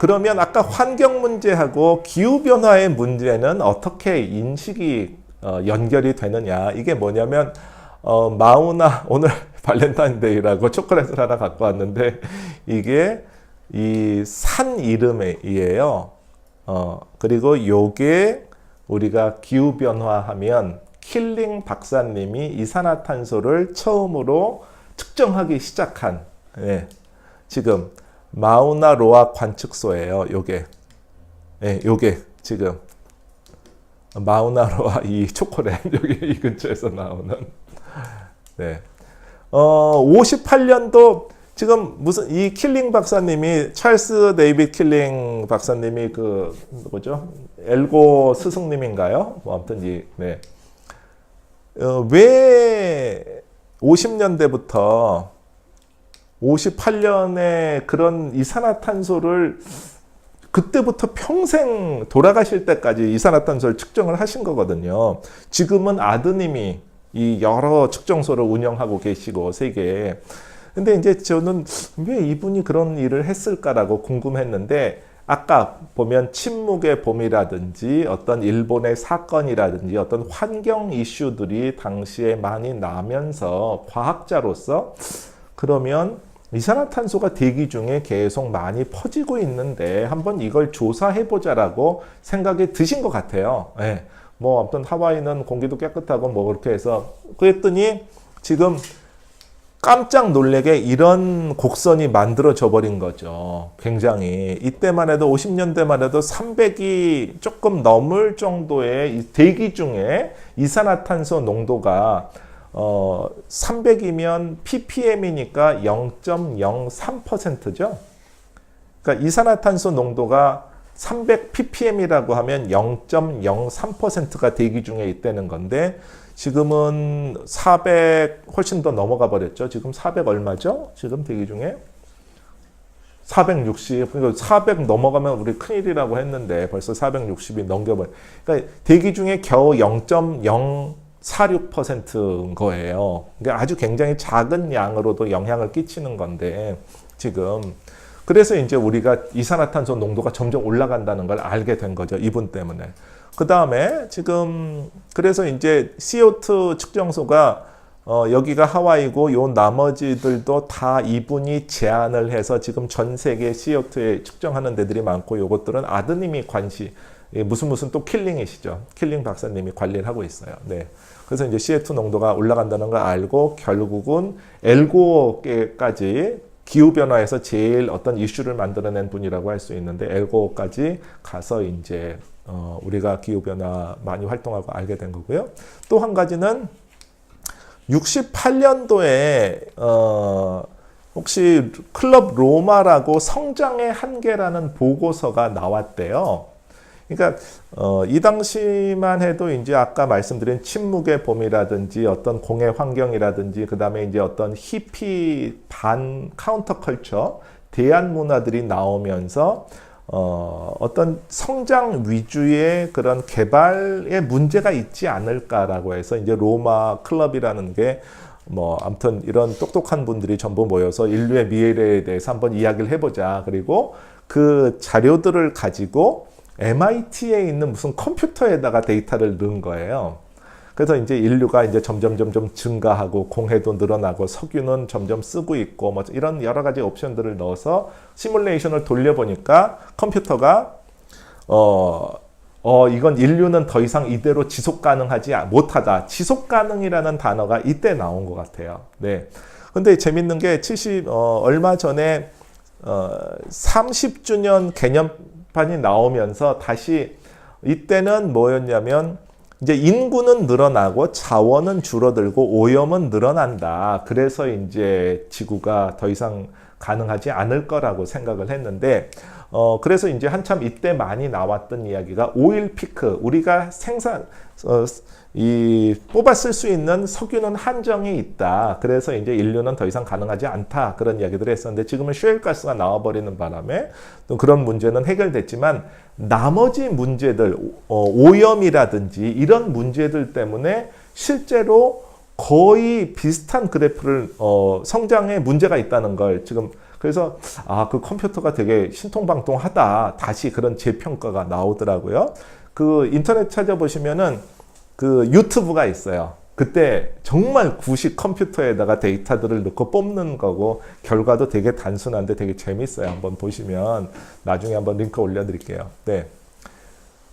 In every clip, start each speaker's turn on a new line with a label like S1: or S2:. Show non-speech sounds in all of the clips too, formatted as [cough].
S1: 그러면 아까 환경 문제하고 기후 변화의 문제는 어떻게 인식이 어, 연결이 되느냐? 이게 뭐냐면 어, 마우나 [laughs] 오늘 발렌타인데이라고 초콜릿을 하나 갖고 왔는데 이게 이 산 이름이에요. 어, 그리고 요게 우리가 기후 변화하면 킬링 박사님이 이산화탄소를 처음으로 측정하기 시작한 예, 지금 마우나 로아 관측소예요. 요게 예, 요게 지금 마우나 로아 이 초콜릿 [laughs] 여기 이 근처에서 나오는 네. 어, 58년도 지금 무슨 이 킬링 박사님이 찰스 데이빗 킬링 박사님이 그 뭐죠? 엘고 스승님인가요? 뭐 아무튼 이 네. 어, 왜 50년대부터 58년에 그런 이산화탄소를 그때부터 평생 돌아가실 때까지 이산화탄소를 측정을 하신 거거든요. 지금은 아드님이 이 여러 측정소를 운영하고 계시고 세계에. 근데 이제 저는 왜 이분이 그런 일을 했을까라고 궁금했는데 아까 보면 침묵의 봄이라든지 어떤 일본의 사건이라든지 어떤 환경 이슈들이 당시에 많이 나면서 과학자로서 그러면 이산화탄소가 대기 중에 계속 많이 퍼지고 있는데 한번 이걸 조사해 보자라고 생각이 드신 것 같아요. 예. 뭐 아무튼 하와이는 공기도 깨끗하고 뭐 그렇게 해서 그랬더니 지금 깜짝 놀래게 이런 곡선이 만들어져 버린 거죠. 굉장히 이때만 해도 50년대만 해도 300이 조금 넘을 정도의 이 대기 중에 이산화탄소 농도가 어 300이면 ppm이니까 0.03%죠. 그러니까 이산화탄소 농도가 300 ppm이라고 하면 0.03%가 대기 중에 있다는 건데 지금은 400 훨씬 더 넘어가 버렸죠. 지금 400 얼마죠? 지금 대기 중에 460. 그러니까 400 넘어가면 우리 큰일이라고 했는데 벌써 460이 넘겨버려. 그러니까 대기 중에 겨우 0.046%인 거예요. 그러니까 아주 굉장히 작은 양으로도 영향을 끼치는 건데 지금 그래서 이제 우리가 이산화탄소 농도가 점점 올라간다는 걸 알게 된 거죠. 이분 때문에. 그 다음에 지금 그래서 이제 CO2 측정소가 어, 여기가 하와이고 요 나머지들도 다 이분이 제안을 해서 지금 전 세계 CO2에 측정하는 데들이 많고 요것들은 아드님이 관시 예, 무슨 무슨 또 킬링이시죠. 킬링 박사님이 관리를 하고 있어요. 네. 그래서 이제 CO2 농도가 올라간다는 걸 알고 결국은 엘고까지 기후 변화에서 제일 어떤 이슈를 만들어낸 분이라고 할 수 있는데 엘고까지 가서 이제 어, 우리가 기후 변화 많이 활동하고 알게 된 거고요. 또 한 가지는 68년도에 어, 혹시 클럽 로마라고 성장의 한계라는 보고서가 나왔대요. 그러니까 어, 이 당시만 해도 이제 아까 말씀드린 침묵의 봄이라든지 어떤 공해 환경이라든지 그 다음에 이제 어떤 히피 반 카운터컬처 대한 문화들이 나오면서 어, 어떤 성장 위주의 그런 개발에 문제가 있지 않을까라고 해서 이제 로마 클럽이라는 게 뭐 아무튼 이런 똑똑한 분들이 전부 모여서 인류의 미래에 대해서 한번 이야기를 해보자. 그리고 그 자료들을 가지고 MIT에 있는 무슨 컴퓨터에다가 데이터를 넣은 거예요. 그래서 이제 인류가 이제 점점 점점 증가하고 공해도 늘어나고 석유는 점점 쓰고 있고 뭐 이런 여러 가지 옵션들을 넣어서 시뮬레이션을 돌려보니까 컴퓨터가 어, 어 이건 인류는 더 이상 이대로 지속 가능하지 못하다. 지속 가능이라는 단어가 이때 나온 것 같아요. 네. 근데 재밌는 게 70, 어, 얼마 전에 어, 30주년 개념 판이 나오면서 다시 이때는 뭐였냐면 이제 인구는 늘어나고 자원은 줄어들고 오염은 늘어난다. 그래서 이제 지구가 더 이상 가능하지 않을 거라고 생각을 했는데, 어, 그래서 이제 한참 이때 많이 나왔던 이야기가 오일 피크, 우리가 생산, 어, 이 뽑아 쓸 수 있는 석유는 한정이 있다. 그래서 이제 인류는 더 이상 가능하지 않다. 그런 이야기들을 했었는데 지금은 쉐일가스가 나와버리는 바람에 또 그런 문제는 해결됐지만 나머지 문제들 어, 오염이라든지 이런 문제들 때문에 실제로 거의 비슷한 그래프를 어, 성장에 문제가 있다는 걸 지금 그래서 아 그 컴퓨터가 되게 신통방통하다. 다시 그런 재평가가 나오더라고요. 그 인터넷 찾아보시면은 그 유튜브가 있어요. 그때 정말 구식 컴퓨터에다가 데이터들을 넣고 뽑는 거고 결과도 되게 단순한데 되게 재밌어요. 한번 보시면 나중에 한번 링크 올려드릴게요. 네.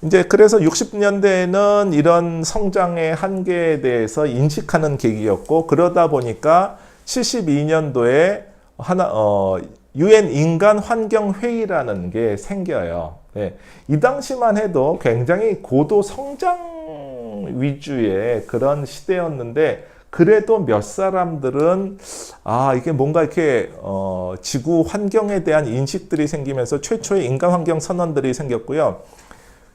S1: 이제 그래서 60년대에는 이런 성장의 한계에 대해서 인식하는 계기였고 그러다 보니까 72년도에 하나 어 유엔 인간 환경 회의라는 게 생겨요. 네. 이 당시만 해도 굉장히 고도 성장 위주의 그런 시대였는데 그래도 몇 사람들은 아 이게 뭔가 이렇게 어 지구 환경에 대한 인식들이 생기면서 최초의 인간 환경 선언들이 생겼고요.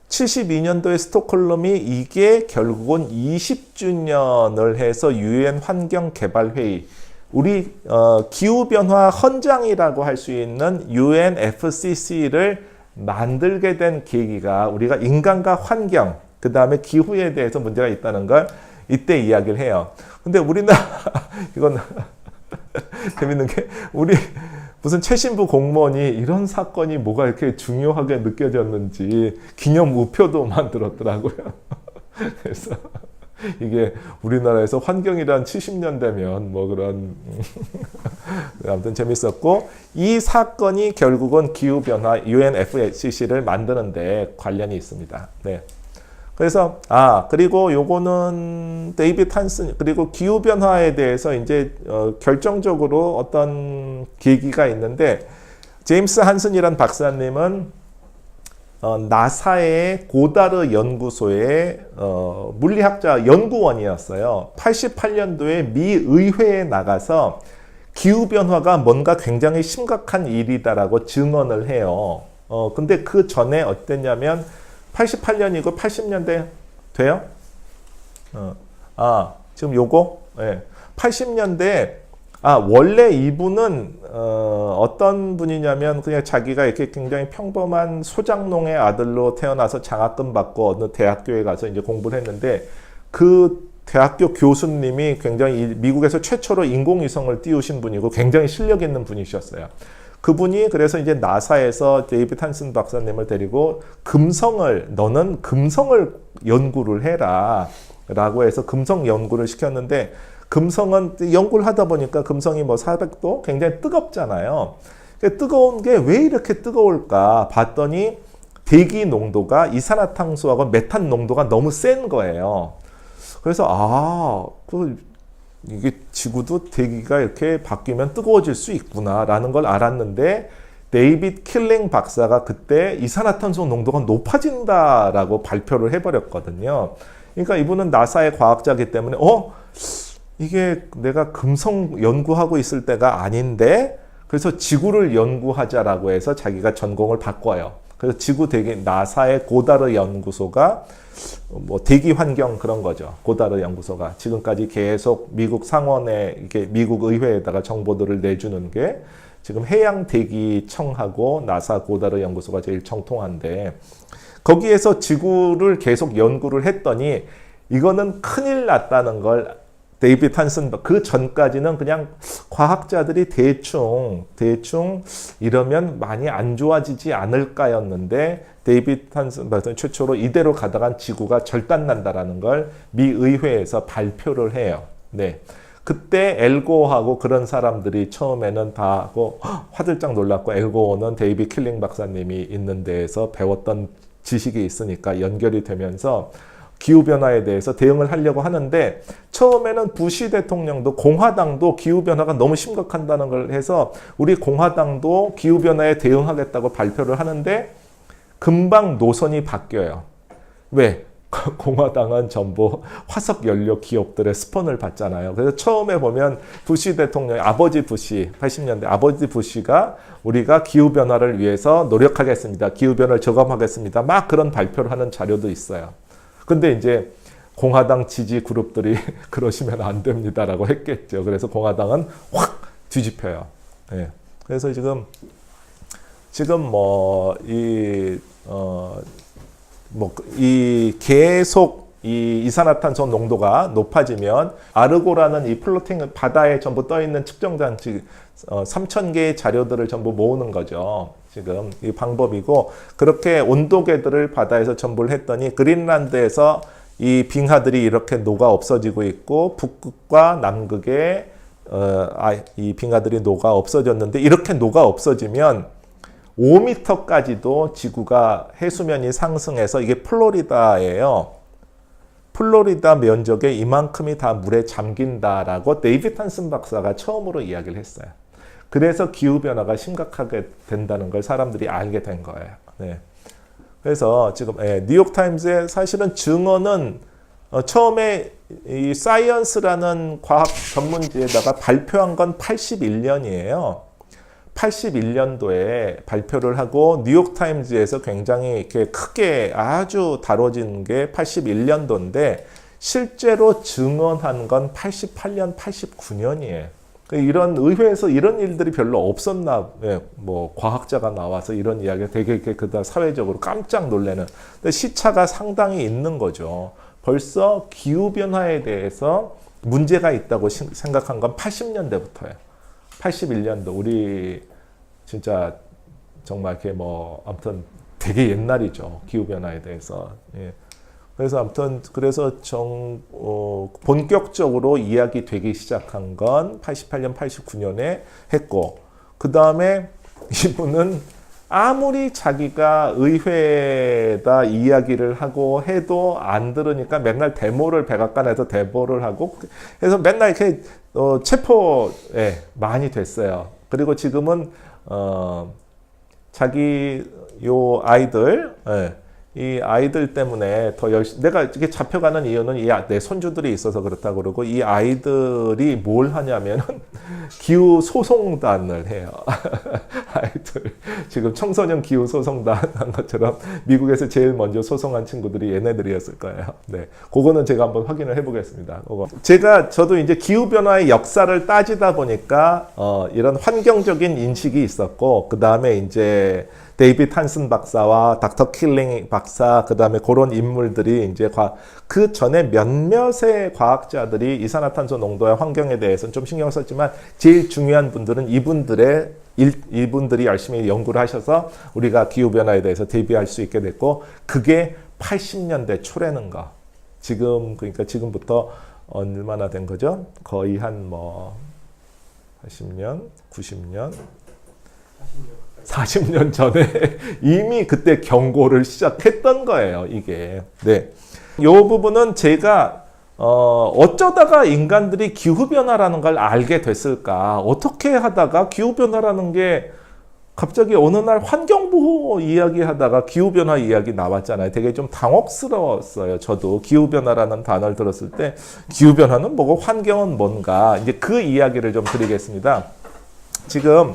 S1: 72년도에 스톡홀름이 이게 결국은 20주년을 해서 유엔 환경 개발 회의 우리 어, 기후 변화 헌장이라고 할 수 있는 UNFCC를 만들게 된 계기가 우리가 인간과 환경 그 다음에 기후에 대해서 문제가 있다는 걸 이때 이야기를 해요. 근데 우리나라 [laughs] 이건 [laughs] 재밌는 게 우리 무슨 최신부 공무원이 이런 사건이 뭐가 이렇게 중요하게 느껴졌는지 기념 우표도 만들었더라고요. [laughs] 그래서 이게 우리나라에서 환경이란 70년 되면 뭐 그런 [laughs] 아무튼 재밌었고 이 사건이 결국은 기후 변화 UNFCC를 만드는데 관련이 있습니다. 네. 그래서 아 그리고 요거는 데이비드 한슨 그리고 기후 변화에 대해서 이제 어, 결정적으로 어떤 계기가 있는데 제임스 한슨이란 박사님은 어, 나사의 고다르 연구소의 어, 물리학자 연구원이었어요. 88년도에 미 의회에 나가서 기후 변화가 뭔가 굉장히 심각한 일이다라고 증언을 해요. 어, 근데 그 전에 어땠냐면 88년이고 80년대 돼요? 어. 아, 지금 요거? 예. 80년대 아, 원래 이분은 어, 어떤 분이냐면 그냥 자기가 이렇게 굉장히 평범한 소장농의 아들로 태어나서 장학금 받고 어느 대학교에 가서 이제 공부를 했는데 그 대학교 교수님이 굉장히 미국에서 최초로 인공위성을 띄우신 분이고 굉장히 실력 있는 분이셨어요. 그분이 그래서 이제 나사에서 데이비드 탄슨 박사님을 데리고 금성을 너는 금성을 연구를 해라 라고 해서 금성 연구를 시켰는데 금성은 연구를 하다 보니까 금성이 뭐 400도 굉장히 뜨겁잖아요. 뜨거운 게 왜 이렇게 뜨거울까 봤더니 대기 농도가 이산화탄소하고 메탄 농도가 너무 센 거예요. 그래서 아, 그 이게 지구도 대기가 이렇게 바뀌면 뜨거워질 수 있구나라는 걸 알았는데 데이빗 킬링 박사가 그때 이산화탄소 농도가 높아진다라고 발표를 해버렸거든요. 그러니까 이분은 나사의 과학자이기 때문에 어 이게 내가 금성 연구하고 있을 때가 아닌데 그래서 지구를 연구하자라고 해서 자기가 전공을 바꿔요. 그래서 지구 대기 나사의 고다르 연구소가 뭐 대기 환경 그런 거죠. 고다르 연구소가 지금까지 계속 미국 상원에 이게 미국 의회에다가 정보들을 내주는 게 지금 해양 대기청하고 나사 고다르 연구소가 제일 정통한데 거기에서 지구를 계속 연구를 했더니 이거는 큰일 났다는 걸 데이비드 탄슨 그 전까지는 그냥 과학자들이 대충 대충 이러면 많이 안 좋아지지 않을까였는데 데이비드 탄슨 최초로 이대로 가다간 지구가 절단난다라는 걸 미 의회에서 발표를 해요. 네. 그때 엘고하고 그런 사람들이 처음에는 다 하고 [gasps] 화들짝 놀랐고 엘고는 데이비 킬링 박사님이 있는 데에서 배웠던 지식이 있으니까 연결이 되면서 기후변화에 대해서 대응을 하려고 하는데 처음에는 부시 대통령도 공화당도 기후변화가 너무 심각한다는 걸 해서 우리 공화당도 기후변화에 대응하겠다고 발표를 하는데 금방 노선이 바뀌어요. 왜? [laughs] 공화당은 전부 화석 연료 기업들의 스폰을 받잖아요. 그래서 처음에 보면 부시 대통령, 아버지 부시, 80년대 아버지 부시가 우리가 기후 변화를 위해서 노력하겠습니다. 기후 변화를 저감하겠습니다. 막 그런 발표를 하는 자료도 있어요. 근데 이제 공화당 지지 그룹들이 [laughs] 그러시면 안 됩니다라고 했겠죠. 그래서 공화당은 확 뒤집혀요. 예. 그래서 지금 지금 뭐이 어뭐이 계속 이 이산화탄소 농도가 높아지면 아르고라는 이 플로팅 바다에 전부 떠 있는 측정 장치 어, 3천 개의 자료들을 전부 모으는 거죠. 지금 이 방법이고 그렇게 온도계들을 바다에서 전부를 했더니 그린란드에서 이 빙하들이 이렇게 녹아 없어지고 있고 북극과 남극에 어, 아, 이 빙하들이 녹아 없어졌는데 이렇게 녹아 없어지면 5m까지도 지구가 해수면이 상승해서 이게 플로리다예요. 플로리다 면적의 이만큼이 다 물에 잠긴다라고 데이비 탄슨 박사가 처음으로 이야기를 했어요. 그래서 기후 변화가 심각하게 된다는 걸 사람들이 알게 된 거예요. 네. 그래서 지금 예, 뉴욕 타임즈의 사실은 증언은 어, 처음에 이 사이언스라는 과학 전문지에다가 발표한 건 81년이에요. 81년도에 발표를 하고 뉴욕 타임즈에서 굉장히 이렇게 크게 아주 다뤄진 게 81년도인데 실제로 증언한 건 88년, 89년이에요. 이런 의회에서 이런 일들이 별로 없었나, 예, 뭐 과학자가 나와서 이런 이야기가 되게 이렇게 그다 사회적으로 깜짝 놀래는. 근데 시차가 상당히 있는 거죠. 벌써 기후 변화에 대해서 문제가 있다고 시- 생각한 건 80년대부터예요. 81년도 우리 진짜 정말 이렇게 뭐 아무튼 되게 옛날이죠 기후 변화에 대해서. 예. 그래서 아무튼 그래서 정 어, 본격적으로 이야기 되기 시작한 건 88년 89년에 했고 그 다음에 이분은 아무리 자기가 의회에다 이야기를 하고 해도 안 들으니까 맨날 데모를 백악관에서 데모를 하고 해서 맨날 이렇게 어, 체포에 많이 됐어요. 그리고 지금은 어, 자기 요 아이들 예, 이 아이들 때문에 더 열심히 내가 이렇게 잡혀가는 이유는 이 내 손주들이 있어서 그렇다 그러고 이 아이들이 뭘 하냐면은 [laughs] 기후 소송단을 해요. [laughs] 아이들 지금 청소년 기후 소송단 한 것처럼 미국에서 제일 먼저 소송한 친구들이 얘네들이었을 거예요. 네, 그거는 제가 한번 확인을 해보겠습니다. 그거. 제가 저도 이제 기후 변화의 역사를 따지다 보니까 어, 이런 환경적인 인식이 있었고 그 다음에 이제 데이비드 한슨 박사와 닥터 킬링 박사 그다음에 그런 인물들이 이제 과, 그 전에 몇몇의 과학자들이 이산화탄소 농도와 환경에 대해서는 좀 신경 썼지만 제일 중요한 분들은 이분들의 일, 이분들이 열심히 연구를 하셔서 우리가 기후 변화에 대해서 대비할 수 있게 됐고 그게 80년대 초라는 거. 지금 그러니까 지금부터 얼마나 된 거죠? 거의 한 뭐 80년, 90년 40년 전에 [laughs] 이미 그때 경고를 시작했던 거예요, 이게. 네. 요 부분은 제가 어, 어쩌다가 인간들이 기후변화라는 걸 알게 됐을까? 어떻게 하다가 기후변화라는 게 갑자기 어느 날 환경보호 이야기 하다가 기후변화 이야기 나왔잖아요. 되게 좀 당혹스러웠어요. 저도 기후변화라는 단어를 들었을 때 기후변화는 뭐고 환경은 뭔가 이제 그 이야기를 좀 드리겠습니다. 지금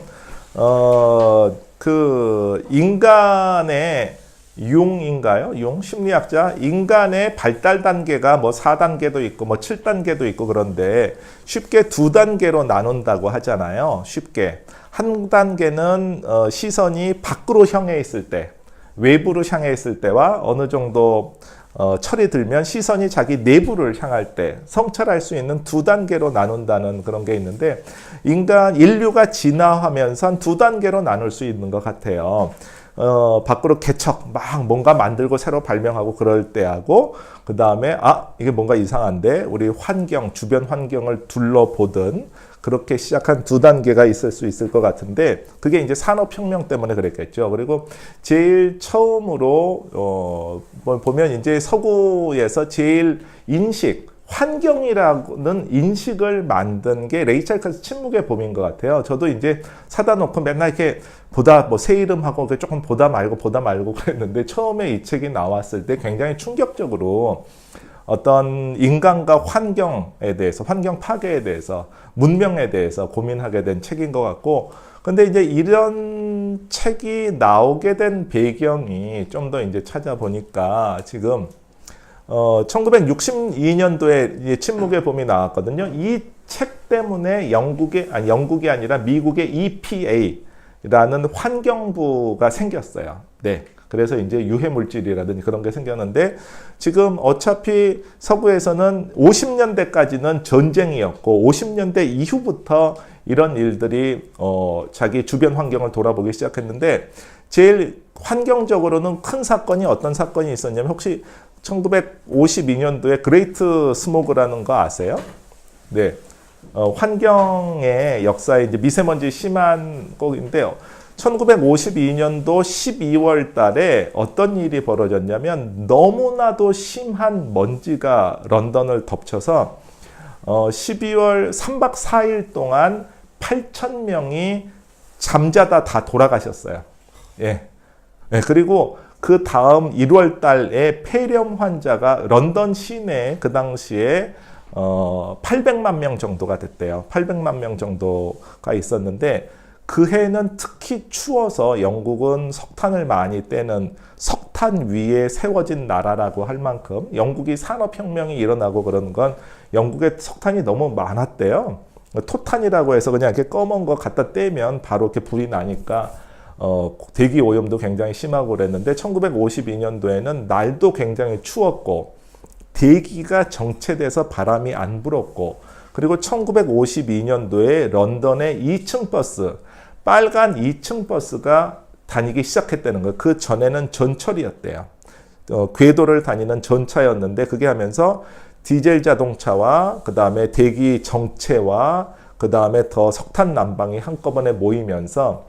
S1: 어, 그 인간의 융인가요? 융 심리학자 인간의 발달 단계가 뭐 4단계도 있고 뭐 7단계도 있고 그런데 쉽게 두 단계로 나눈다고 하잖아요. 쉽게 한 단계는 어, 시선이 밖으로 향해 있을 때 외부로 향해 있을 때와 어느 정도 어, 철이 들면 시선이 자기 내부를 향할 때 성찰할 수 있는 두 단계로 나눈다는 그런 게 있는데 인간 인류가 진화하면서 두 단계로 나눌 수 있는 것 같아요. 어, 밖으로 개척 막 뭔가 만들고 새로 발명하고 그럴 때 하고 그 다음에 아 이게 뭔가 이상한데 우리 환경 주변 환경을 둘러보든 그렇게 시작한 두 단계가 있을 수 있을 것 같은데 그게 이제 산업혁명 때문에 그랬겠죠. 그리고 제일 처음으로 어, 뭐 보면 이제 서구에서 제일 인식 환경이라는 인식을 만든 게 레이첼 카스 침묵의 봄인 것 같아요. 저도 이제 사다 놓고 맨날 이렇게 보다 뭐 새 이름하고 조금 보다 말고 보다 말고 [laughs] 그랬는데 처음에 이 책이 나왔을 때 굉장히 충격적으로 어떤 인간과 환경에 대해서 환경 파괴에 대해서 문명에 대해서 고민하게 된 책인 것 같고 근데 이제 이런 책이 나오게 된 배경이 좀 더 이제 찾아보니까 지금 어, 1962년도에 침묵의 봄이 나왔거든요. 이 책 때문에 영국의 아니 영국이 아니라 미국의 EPA라는 환경부가 생겼어요. 네. 그래서 이제 유해 물질이라든지 그런 게 생겼는데 지금 어차피 서구에서는 50년대까지는 전쟁이었고 50년대 이후부터 이런 일들이 어 자기 주변 환경을 돌아보기 시작했는데 제일 환경적으로는 큰 사건이 어떤 사건이 있었냐면 혹시 1952년도에 그레이트 스모그라는 거 아세요? 네. 어, 환경의 역사에 이제 미세먼지 심한 곡인데요. 1952년도 12월 달에 어떤 일이 벌어졌냐면 너무나도 심한 먼지가 런던을 덮쳐서 어, 12월 3박 4일 동안 8천 명이 잠자다 다 돌아가셨어요. 예. 예, 그리고 그 다음 1월 달에 폐렴 환자가 런던 시내에 그 당시에 어, 800만 명 정도가 됐대요. 800만 명 정도가 있었는데 그 해는 특히 추워서 영국은 석탄을 많이 떼는 석탄 위에 세워진 나라라고 할 만큼 영국이 산업혁명이 일어나고 그러는 건 영국에 석탄이 너무 많았대요. 토탄이라고 해서 그냥 이렇게 검은 거 갖다 떼면 바로 이렇게 불이 나니까 어, 대기 오염도 굉장히 심하고 그랬는데 1952년도에는 날도 굉장히 추웠고 대기가 정체돼서 바람이 안 불었고 그리고 1952년도에 런던의 2층 버스 빨간 2층 버스가 다니기 시작했다는 거예요. 그 전에는 전철이었대요. 어, 궤도를 다니는 전차였는데 그게 하면서 디젤 자동차와 그 다음에 대기 정체와 그 다음에 더 석탄 난방이 한꺼번에 모이면서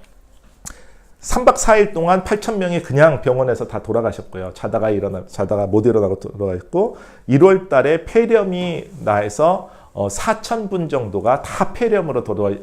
S1: 3박 4일 동안 8천 명이 그냥 병원에서 다 돌아가셨고요. 자다가 일어나 자다가 못 일어나고 돌아가셨고 1월 달에 폐렴이 나해서 어, 4천 분 정도가 다 폐렴으로 돌아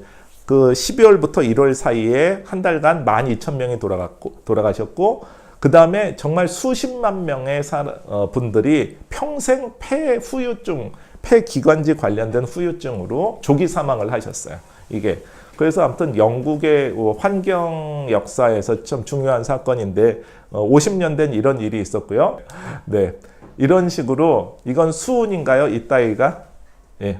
S1: 그 12월부터 1월 사이에 한 달간 12,000명이 돌아갔고 돌아가셨고 그 다음에 정말 수십만 명의 사, 어, 분들이 평생 폐 후유증, 폐 기관지 관련된 후유증으로 조기 사망을 하셨어요. 이게 그래서 아무튼 영국의 환경 역사에서 좀 중요한 사건인데 어, 50년 된 이런 일이 있었고요. 네, 이런 식으로 이건 수은인가요? 이 따위가 예,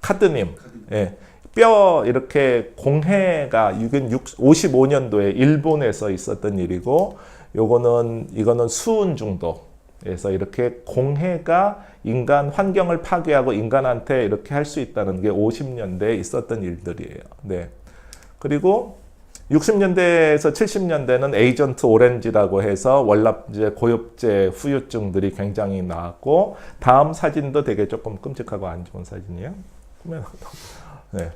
S1: 카드님. 예. 뼈 이렇게 공해가 55년도에 일본에서 있었던 일이고 요거는 이거는 수은 중독에서 이렇게 공해가 인간 환경을 파괴하고 인간한테 이렇게 할 수 있다는 게 50년대에 있었던 일들이에요. 네. 그리고 60년대에서 70년대는 에이전트 오렌지라고 해서 월납제, 고엽제 후유증들이 굉장히 나왔고 다음 사진도 되게 조금 끔찍하고 안 좋은 사진이에요. 네.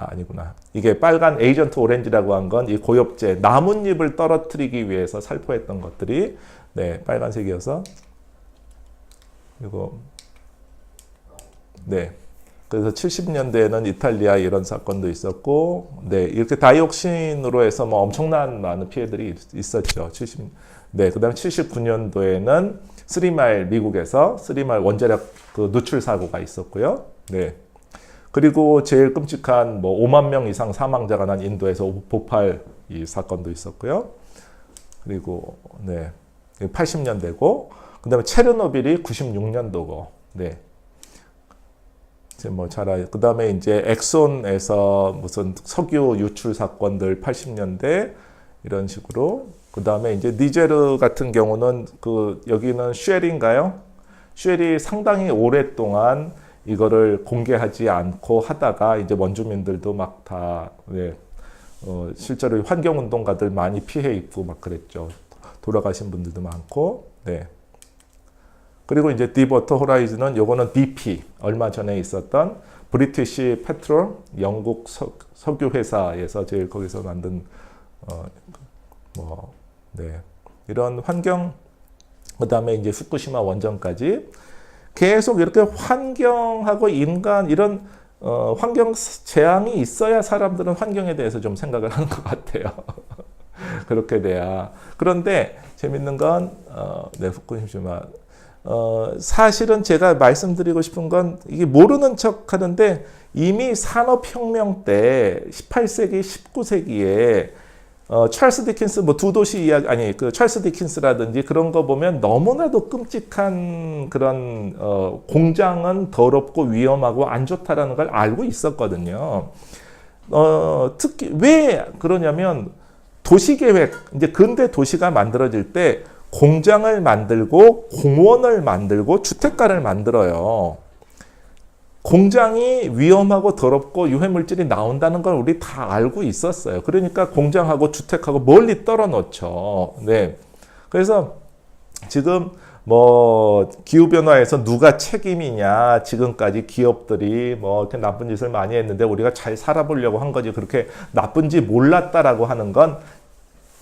S1: 아, 아니구나. 이게 빨간 에이전트 오렌지라고 한 건 이 고엽제 나뭇잎을 떨어뜨리기 위해서 살포했던 것들이 네, 빨간색이어서 그리고 네. 그래서 70년대에는 이탈리아 이런 사건도 있었고, 네, 이렇게 다이옥신으로 해서 뭐 엄청난 많은 피해들이 있었죠. 70, 네, 그 다음에 79년도에는 쓰리마일 미국에서 쓰리마일 원자력 그 누출 사고가 있었고요. 네. 그리고 제일 끔찍한 뭐 5만 명 이상 사망자가 난 인도에서 보팔 이 사건도 있었고요. 그리고 네. 80년대고 그다음에 체르노빌이 96년도고. 네. 이제 뭐잘 알. 그다음에 이제 엑손에서 무슨 석유 유출 사건들 80년대 이런 식으로 그다음에 이제 니제르 같은 경우는 그 여기는 쉘인가요? 쉘이 상당히 오랫동안 이거를 공개하지 않고 하다가 이제 원주민들도 막다 네, 어, 실제로 환경운동가들 많이 피해 입고 막 그랬죠. 돌아가신 분들도 많고, 네. 그리고 이제 디버터 호라이즌은 요거는 BP 얼마 전에 있었던 브리티시 페트롤 영국 석, 석유 회사에서 제일 거기서 만든 어 뭐 네. 이런 환경 그다음에 이제 후쿠시마 원전까지 계속 이렇게 환경하고 인간 이런 어, 환경 재앙이 있어야 사람들은 환경에 대해서 좀 생각을 하는 것 같아요. [laughs] 그렇게 돼야. 그런데 재밌는 건, 어, 네, 후쿠시마. 어, 사실은 제가 말씀드리고 싶은 건 이게 모르는 척 하는데 이미 산업혁명 때 18세기, 19세기에 어, 찰스 디킨스 뭐 두 도시 이야기 아니 그 찰스 디킨스라든지 그런 거 보면 너무나도 끔찍한 그런 어, 공장은 더럽고 위험하고 안 좋다라는 걸 알고 있었거든요. 어, 특히 왜 그러냐면 도시 계획 이제 근대 도시가 만들어질 때 공장을 만들고 공원을 만들고 주택가를 만들어요. 공장이 위험하고 더럽고 유해물질이 나온다는 걸 우리 다 알고 있었어요. 그러니까 공장하고 주택하고 멀리 떨어 놓죠. 네. 그래서 지금 뭐 기후 변화에서 누가 책임이냐 지금까지 기업들이 뭐 이렇게 나쁜 짓을 많이 했는데 우리가 잘 살아보려고 한 거지 그렇게 나쁜지 몰랐다라고 하는 건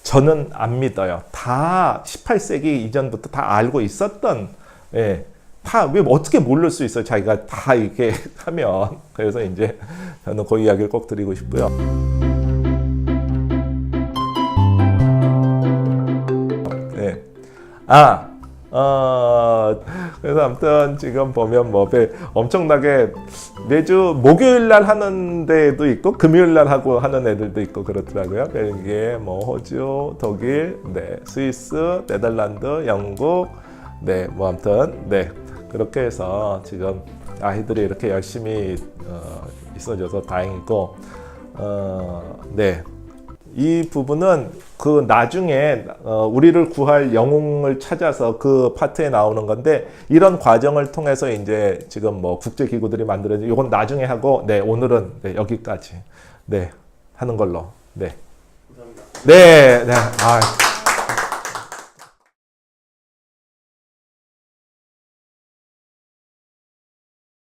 S1: 저는 안 믿어요. 다 18세기 이전부터 다 알고 있었던 예. 다왜 어떻게 모를 수 있어요? 자기가 다 이렇게 [laughs] 하면 그래서 이제 저는 그 이야기를 꼭 드리고 싶고요. 네. 아, 어, 그래서 아무튼 지금 보면 뭐 배- 엄청나게 매주 목요일 날 하는 데도 있고 금요일 날 하고 하는 애들도 있고 그렇더라고요. 벨기에, 뭐 호주, 독일, 네, 스위스, 네덜란드, 영국, 네, 뭐 아무튼 네 그렇게 해서 지금 아이들이 이렇게 열심히 어, 있어줘서 다행이고, 어, 네. 이 부분은 그 나중에 어, 우리를 구할 영웅을 찾아서 그 파트에 나오는 건데 이런 과정을 통해서 이제 지금 뭐 국제 기구들이 만들어진 이건 나중에 하고 네 오늘은 네, 여기까지 네 하는 걸로 네. 네, 네. 아,